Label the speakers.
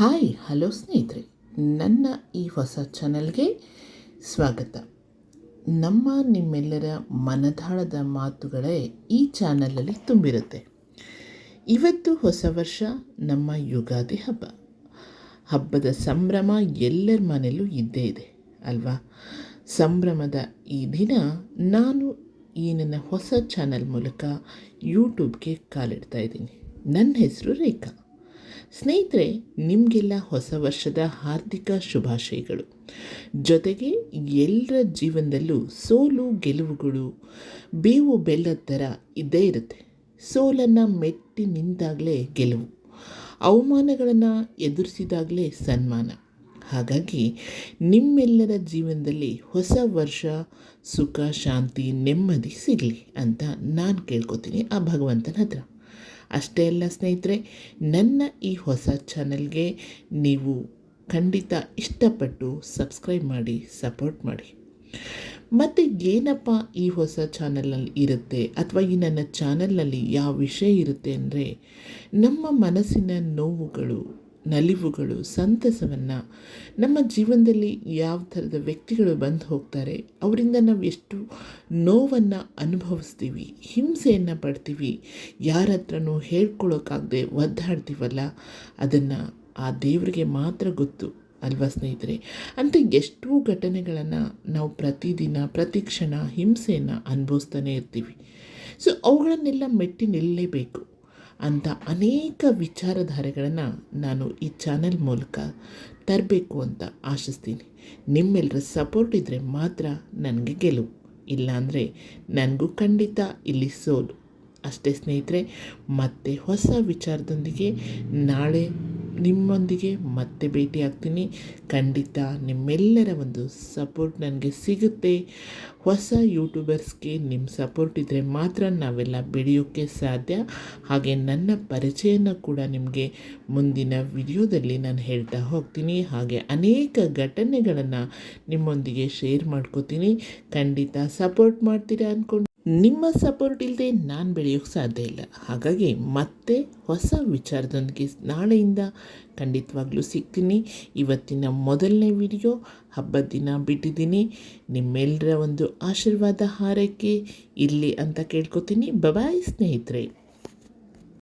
Speaker 1: Hi, hello ಸ್ನೇಹಿತರೆ. ನನ್ನ ಈ ಹೊಸ ಚಾನಲ್ಗೆ ಸ್ವಾಗತ. ನಮ್ಮ ನಿಮ್ಮೆಲ್ಲರ ಮನದಾಳದ ಮಾತುಗಳೇ ಈ ಚಾನಲಲ್ಲಿ ತುಂಬಿರುತ್ತೆ. ಇವತ್ತು ಹೊಸ ವರ್ಷ, ನಮ್ಮ ಯುಗಾದಿ ಹಬ್ಬ. ಹಬ್ಬದ ಸಂಭ್ರಮ ಎಲ್ಲರ ಮನೆಯಲ್ಲೂ ಇದ್ದೇ ಇದೆ, ಅಲ್ವಾ? ಸಂಭ್ರಮದ ಈ ದಿನ ನಾನು ಈ ನನ್ನ ಹೊಸ ಚಾನಲ್ ಮೂಲಕ ಯೂಟ್ಯೂಬ್ಗೆ ಕಾಲಿಡ್ತಾ ಇದ್ದೀನಿ. ನನ್ನ ಹೆಸರು ರೇಖಾ. ಸ್ನೇಹಿತರೆ, ನಿಮಗೆಲ್ಲ ಹೊಸ ವರ್ಷದ ಹಾರ್ದಿಕ ಶುಭಾಶಯಗಳು. ಜೊತೆಗೆ ಎಲ್ಲರ ಜೀವನದಲ್ಲೂ ಸೋಲು, ಗೆಲುವುಗಳು, ಬೇವು ಬೆಲ್ಲದ ಥರ ಇದ್ದೇ ಇರುತ್ತೆ. ಸೋಲನ್ನು ಮೆಟ್ಟಿ ನಿಂತಾಗಲೇ ಗೆಲುವು. ಅವಮಾನಗಳನ್ನು ಎದುರಿಸಿದಾಗಲೇ ಸನ್ಮಾನ. ಹಾಗಾಗಿ ನಿಮ್ಮೆಲ್ಲರ ಜೀವನದಲ್ಲಿ ಹೊಸ ವರ್ಷ, ಸುಖ, ಶಾಂತಿ, ನೆಮ್ಮದಿ ಸಿಗಲಿ ಅಂತ ನಾನು ಕೇಳ್ಕೊತೀನಿ ಆ ಭಗವಂತನ ಹತ್ರ. ಅಷ್ಟೇ ಅಲ್ಲ ಸ್ನೇಹಿತರೆ, ನನ್ನ ಈ ಹೊಸ ಚಾನಲ್ಗೆ ನೀವು ಖಂಡಿತ ಇಷ್ಟಪಟ್ಟು ಸಬ್ಸ್ಕ್ರೈಬ್ ಮಾಡಿ, ಸಪೋರ್ಟ್ ಮಾಡಿ. ಮತ್ತು ಏನಪ್ಪ ಈ ಹೊಸ ಚಾನಲಲ್ಲಿ ಇರುತ್ತೆ ಅಥವಾ ಈ ನನ್ನ ಚಾನಲ್ನಲ್ಲಿ ಯಾವ ವಿಷಯ ಇರುತ್ತೆ ಅಂದರೆ, ನಮ್ಮ ಮನಸ್ಸಿನ ನೋವುಗಳು ನಲಿವುಗಳು, ಸಂತಸವನ್ನು ನಮ್ಮ ಜೀವನದಲ್ಲಿ ಯಾವ ಥರದ ವ್ಯಕ್ತಿಗಳು ಬಂದು ಹೋಗ್ತಾರೆ, ಅವರಿಂದ ನಾವು ಎಷ್ಟು ನೋವನ್ನು ಅನುಭವಿಸ್ತೀವಿ, ಹಿಂಸೆಯನ್ನು ಪಡ್ತೀವಿ, ಯಾರ ಹತ್ರನೂ ಹೇಳ್ಕೊಳ್ಳೋಕ್ಕಾಗದೆ ಒದ್ದಾಡ್ತೀವಲ್ಲ, ಅದನ್ನು ಆ ದೇವರಿಗೆ ಮಾತ್ರ ಗೊತ್ತು ಅಲ್ವಾ ಸ್ನೇಹಿತರೆ? ಅಂತ ಎಷ್ಟೋ ಘಟನೆಗಳನ್ನು ನಾವು ಪ್ರತಿದಿನ, ಪ್ರತಿ ಕ್ಷಣ ಹಿಂಸೆಯನ್ನು ಅನುಭವಿಸ್ತಾನೆ ಇರ್ತೀವಿ. ಸೊ ಅವುಗಳನ್ನೆಲ್ಲ ಮೆಟ್ಟಿ ನಿಲ್ಲಲೇಬೇಕು ಅಂತ ಅನೇಕ ವಿಚಾರಧಾರೆಗಳನ್ನು ನಾನು ಈ ಚಾನೆಲ್ ಮೂಲಕ ತರಬೇಕು ಅಂತ ಆಶಿಸ್ತೀನಿ. ನಿಮ್ಮೆಲ್ಲರ ಸಪೋರ್ಟ್ ಇದ್ದರೆ ಮಾತ್ರ ನನಗೆ ಗೆಲುವು. ಇಲ್ಲಾಂದರೆ ನನಗೂ ಖಂಡಿತ ಇಲ್ಲಿ ಸೋಲು. ಅಷ್ಟೇ ಸ್ನೇಹಿತರೆ, ಮತ್ತೆ ಹೊಸ ವಿಚಾರದೊಂದಿಗೆ ನಾಳೆ ನಿಮ್ಮೊಂದಿಗೆ ಮತ್ತೆ ಭೇಟಿ ಆಗ್ತೀನಿ ಖಂಡಿತ ನಿಮ್ಮೆಲ್ಲರ ಒಂದು ಸಪೋರ್ಟ್ ನನಗೆ ಸಿಗುತ್ತೆ. ಹೊಸ ಯೂಟ್ಯೂಬರ್ಸ್ಗೆ ನಿಮ್ಮ ಸಪೋರ್ಟ್ ಇದ್ದರೆ ಮಾತ್ರ ನಾವೆಲ್ಲ ಬೆಳೆಯೋಕ್ಕೆ ಸಾಧ್ಯ. ಹಾಗೆ ನನ್ನ ಪರಿಚಯನ ಕೂಡ ನಿಮಗೆ ಮುಂದಿನ ವಿಡಿಯೋದಲ್ಲಿ ನಾನು ಹೇಳ್ತಾ ಹೋಗ್ತೀನಿ. ಹಾಗೆ ಅನೇಕ ಘಟನೆಗಳನ್ನು ನಿಮ್ಮೊಂದಿಗೆ ಶೇರ್ ಮಾಡ್ಕೋತೀನಿ. ಖಂಡಿತ ಸಪೋರ್ಟ್ ಮಾಡ್ತೀರಾ ಅಂದ್ಕೊಂಡು ನಿಮ್ಮ ಸಪೋರ್ಟ್ ಇಲ್ಲದೆ ನಾನು ಬೆಳೆಯೋಕ್ಕೆ ಸಾಧ್ಯ ಇಲ್ಲ. ಹಾಗಾಗಿ ಮತ್ತೆ ಹೊಸ ವಿಚಾರದೊಂದಿಗೆ ನಾಳೆಯಿಂದ ಖಂಡಿತವಾಗ್ಲೂ ಸಿಗ್ತೀನಿ. ಇವತ್ತಿನ ಮೊದಲನೇ ವಿಡಿಯೋ, ಹಬ್ಬದ ದಿನ ಬಿಟ್ಟಿದ್ದೀನಿ. ನಿಮ್ಮೆಲ್ಲರ ಒಂದು ಆಶೀರ್ವಾದ, ಹಾರೈಕೆ ಇರಲಿ ಅಂತ ಕೇಳ್ಕೊತೀನಿ. ಬಬಾಯ್ ಸ್ನೇಹಿತರೆ.